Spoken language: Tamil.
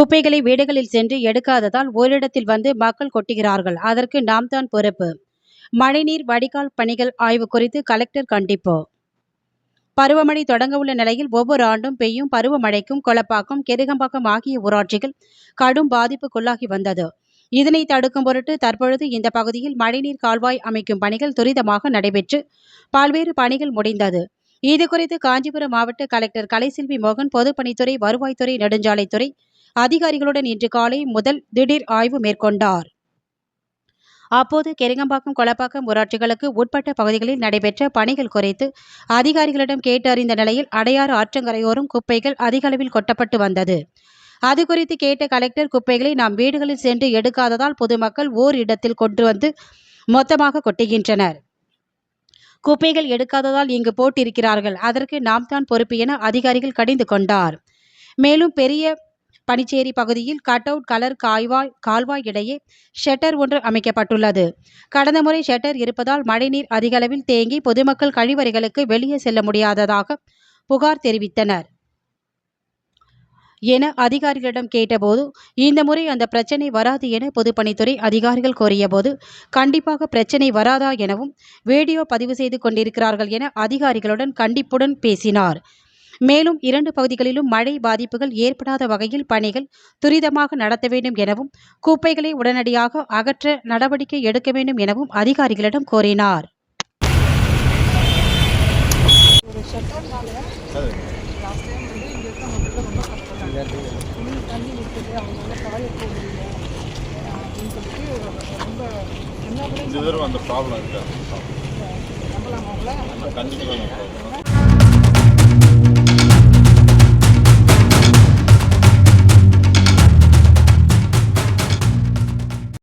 குப்பைகளை வீடுகளில் சென்று எடுக்காததால் ஓரிடத்தில் வந்து மக்கள் கொட்டுகிறார்கள். அதற்கு நாம் தான் பொறுப்பு. மழைநீர் வடிகால் பணிகள் ஆய்வு குறித்து கலெக்டர் கண்டிப்பு. பருவமழை தொடங்க உள்ள நிலையில் ஒவ்வொரு ஆண்டும் பெய்யும் பருவமழைக்கும் கொலப்பாக்கம் கெருகம்பாக்கம் ஆகிய ஊராட்சிகள் கடும் பாதிப்புக்குள்ளாகி வந்தது. இதனை தடுக்கும் பொருட்டு தற்பொழுது இந்த பகுதியில் மழைநீர் கால்வாய் அமைக்கும் பணிகள் துரிதமாக நடைபெற்று பல்வேறு பணிகள் முடிந்தது. இது குறித்து காஞ்சிபுரம் மாவட்ட கலெக்டர் கலைசெல்வி மோகன் பொதுப்பணித்துறை வருவாய்த்துறை நெடுஞ்சாலைத்துறை அதிகாரிகளுடன் இன்று காலை முதல் திடீர் ஆய்வு மேற்கொண்டார். அப்போது கெரிங்கம்பாக்கம் கொலப்பாக்கம் ஊராட்சிகளுக்கு உட்பட்ட பகுதிகளில் நடைபெற்ற பணிகள் குறித்து அதிகாரிகளிடம் கேட்டறிந்த நிலையில் அடையாறு ஆற்றங்கரையோரம் குப்பைகள் அதிக அளவில் கொட்டப்பட்டு வந்தது. அது குறித்து கேட்ட கலெக்டர் குப்பைகளை நாம் வீடுகளில் சென்று எடுக்காததால் பொதுமக்கள் ஓர் இடத்தில் கொண்டு வந்து மொத்தமாக கொட்டுகின்றனர். குப்பைகள் எடுக்காததால் இங்கு போட்டிருக்கிறார்கள். அதற்கு நாம் தான் பொறுப்பு என அதிகாரிகள் கடிந்து கொண்டார். மேலும் பெரிய பனிச்சேரி பகுதியில் கட் அவுட் கலர் காய்வாய் கால்வாய் இடையே ஷெட்டர் ஒன்று அமைக்கப்பட்டுள்ளது. கடந்த முறை ஷெட்டர் இருப்பதால் மழைநீர் அதிகளவில் தேங்கி பொதுமக்கள் கழிவறைகளுக்கு வெளியே செல்ல முடியாததாக புகார் தெரிவித்தனர். என அதிகாரிகளிடம் கேட்டபோது இந்த முறை அந்த பிரச்சனை வராது என பொதுப்பணித்துறை அதிகாரிகள் கோரியபோது கண்டிப்பாக பிரச்சனை வராதா எனவும் வீடியோ பதிவு செய்து கொண்டிருக்கிறார்கள் என அதிகாரிகளுடன் கண்டிப்புடன் பேசினார். மேலும் இரண்டு பகுதிகளிலும் மழை பாதிப்புகள் ஏற்படாத வகையில் பணிகள் துரிதமாக நடத்த வேண்டும் எனவும் குப்பைகளை உடனடியாக அகற்ற நடவடிக்கை எடுக்க வேண்டும் எனவும் அதிகாரிகளிடம் கோரினார். இந்த தடவை அந்த ப்ராப்ளம் இருக்கா? நம்பலாம் அவங்கள கண்டிப்பாக